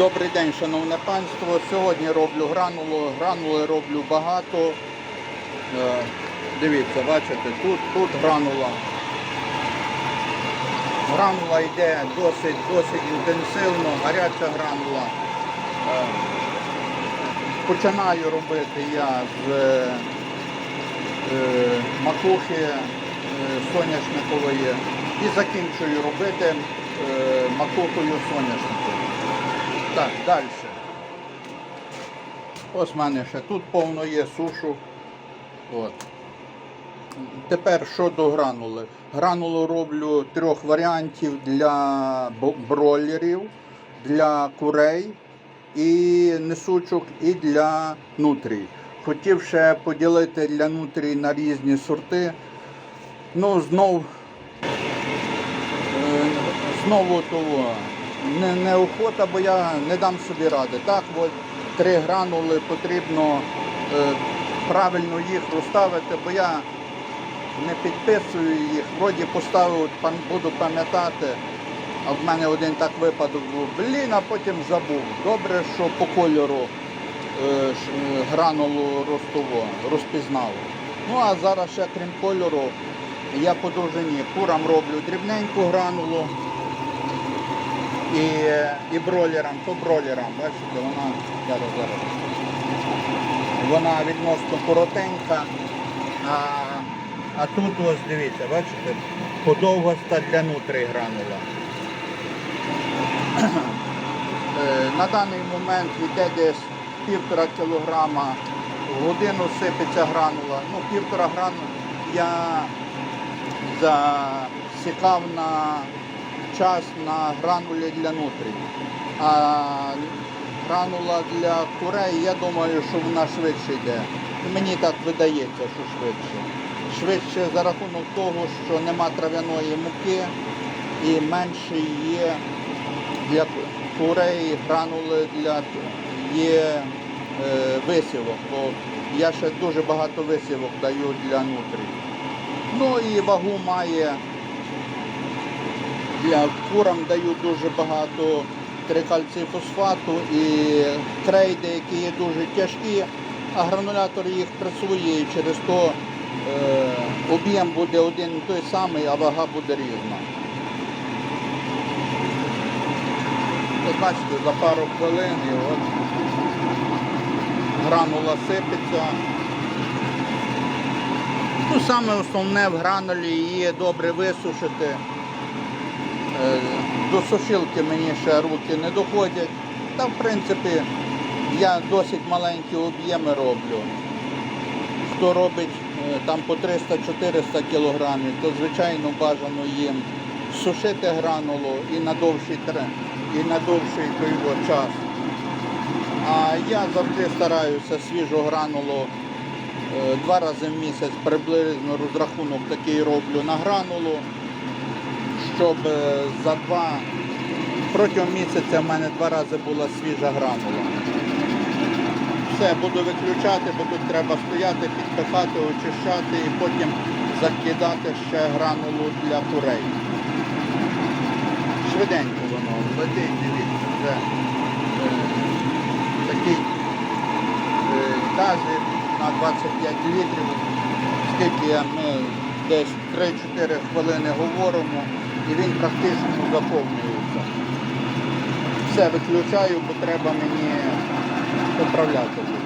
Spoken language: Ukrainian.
Добрий день, шановне панство. Сьогодні роблю гранулу. Гранули роблю багато. Е, Дивіться, бачите, тут, тут гранула. Гранула йде досить, досить інтенсивно, гаряча гранула. Е, Починаю робити я з е, макухи соняшникової і закінчую робити макухою соняшниковою. Так, далі. Ось в мене ще тут повно є сушу. От. Тепер щодо гранули. Гранулу роблю трьох варіантів для бройлерів, для курей і несучок, і для нутрій. Хотів ще поділити для нутрій на різні сорти. Ну, знов Е, знову того не, не охота, бо я не дам собі ради. Так, от три гранули потрібно е, правильно їх розставити, бо я не підписую їх. Вроді поставив, буду пам'ятати. А в мене один так випадок був. Блін, а потім забув. Добре, що по кольору е, е, гранулу ростову розпізнав. Ну а зараз ще крім кольору, я по довжині курам роблю дрібненьку гранулу і, і бройлерам, по бройлерам, бачите, вона зараз, зараз. Вона відносно коротенька. А, а тут ось дивіться, бачите, подовгаста для нутрі гранула. Е, На даний момент йде десь півтора кілограма в годину сипеться гранула. Ну, півтора гранула я засікав на час на гранулі для нутрій. А гранула для курей, я думаю, що вона швидше йде. Мені так видається, що швидше. Швидше за рахунок того, що нема трав'яної муки і менше є для курей гранули для є е, висівок, бо я ще дуже багато висівок даю для нутрій. Ну і вагу має для курам даю дуже багато трикальцифосфату і крейди, які є дуже тяжкі, а гранулятор їх пресує і через то е, об'єм буде один той самий, а вага буде різна. От бачите, за пару хвилин от гранула сипеться. Ну, саме основне в гранулі її добре висушити. До сушилки мені ще руки не доходять. Та в принципі я досить маленькі об'єми роблю. Хто робить е, там по 300-400 кілограмів, то звичайно бажано їм сушити гранулу і на довший, і на довший час. А я завжди стараюся свіжу гранулу е, два рази в місяць приблизно розрахунок такий роблю на гранулу, щоб е, за два протягом місяця в мене два рази була свіжа гранула. Все, буду виключати, бо тут треба стояти, підпихати, очищати і потім закидати ще гранулу для курей. Швиденько воно летить, дивіться, вже е, такий е, тазик на 25 літрів, скільки ми десь 3-4 хвилини говоримо, і він практично заповнюється. Все виключаю, бо треба мені поправляти.